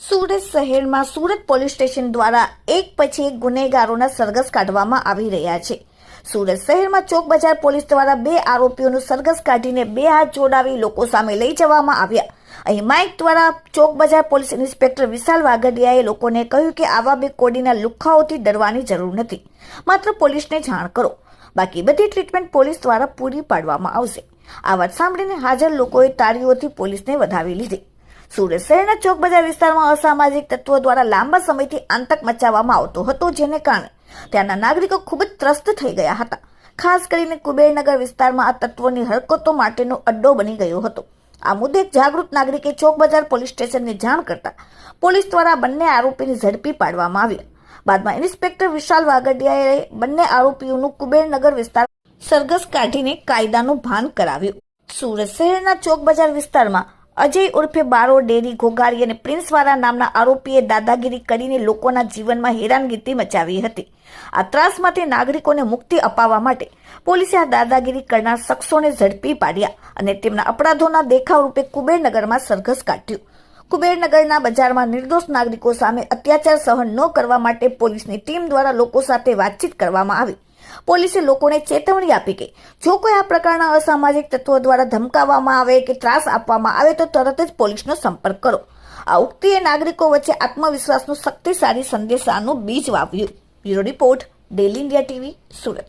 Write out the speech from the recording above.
સુરત શહેરમાં Surat police station દ્વારા એક પછી એક ગુનેગારોના સરઘસ કાઢવામાં આવી રહ્યા છે. સુરત શહેરમાં ચોક બજાર પોલીસ દ્વારા બે આરોપીઓનું સરઘસ કાઢીને બે હાથ જોડાવી લોકો સામે લઈ જવામાં આવ્યા. અહીં માઇક દ્વારા ચોક બજાર પોલીસ ઇન્સ્પેક્ટર વિશાલ વાગડિયાએ લોકોને કહ્યું કે આવા બે કોડીના લુખ્ખાઓથી ડરવાની જરૂર નથી. માત્ર પોલીસને જાણ કરો. બાકી બધી ટ્રીટમેન્ટ પોલીસ દ્વારા પૂરી પાડવામાં આવશે. આ વાત સાંભળીને હાજર લોકોએ તાળીઓથી પોલીસને વધાવી લીધી. સુરત શહેરના ચોક બજાર વિસ્તારમાં અસામાજિક તત્વો દ્વારા લાંબા સમયથી આતંક મચાવવામાં આવતો હતો જેને કારણે ત્યાંના નાગરિકો ખૂબ જ ત્રસ્ત થઈ ગયા હતા. ખાસ કરીને કુબેરનગર વિસ્તારમાં આ તત્વોની હરકતો માટેનો અડ્ડો બની ગયો હતો. આ મુદ્દે જાગૃત નાગરિકે ચોક બજાર પોલીસ સ્ટેશનને જાણ કરતા પોલીસ દ્વારા બંને આરોપીને ઝડપી પાડવામાં આવ્યા. બાદમાં ઇન્સ્પેક્ટર વિશાલ વાગડિયાએ બંને આરોપીઓનું કુબેરનગર વિસ્તાર સરઘસ કાઢીને કાયદાનું ભાન કરાવ્યું. સુરત શહેરના ચોક બજાર વિસ્તારમાં અજય ઉર્ફે બારો, ડેરી, ઘોઘારી અને પ્રિન્સવાળા નામના આરોપીએ દાદાગીરી કરીને લોકોના જીવનમાં હેરાનગીરી મચાવી હતી. આ ત્રાસમાંથી નાગરિકોને મુક્તિ અપાવવા માટે પોલીસે આ દાદાગીરી કરનાર શખ્સોને ઝડપી પાડ્યા અને તેમના અપરાધોના દેખાવ રૂપે કુબેરનગરમાં સરઘસ કાઢ્યું. કુબેરનગરના બજારમાં નિર્દોષ નાગરિકો સામે અત્યાચાર સહન ન કરવા માટે પોલીસની ટીમ દ્વારા લોકો સાથે વાતચીત કરવામાં આવી. પોલીસે લોકોને ચેતવણી આપી કે જો કોઈ આ પ્રકારના અસામાજિક તત્વો દ્વારા ધમકાવવામાં આવે કે ત્રાસ આપવામાં આવે તો તરત જ પોલીસનો સંપર્ક કરો. આ ઉક્તિએ નાગરિકો વચ્ચે આત્મવિશ્વાસનું શક્તિશાળી સંદેશાનું બીજ વાવ્યું. Bureau report, daily India TV, Surat.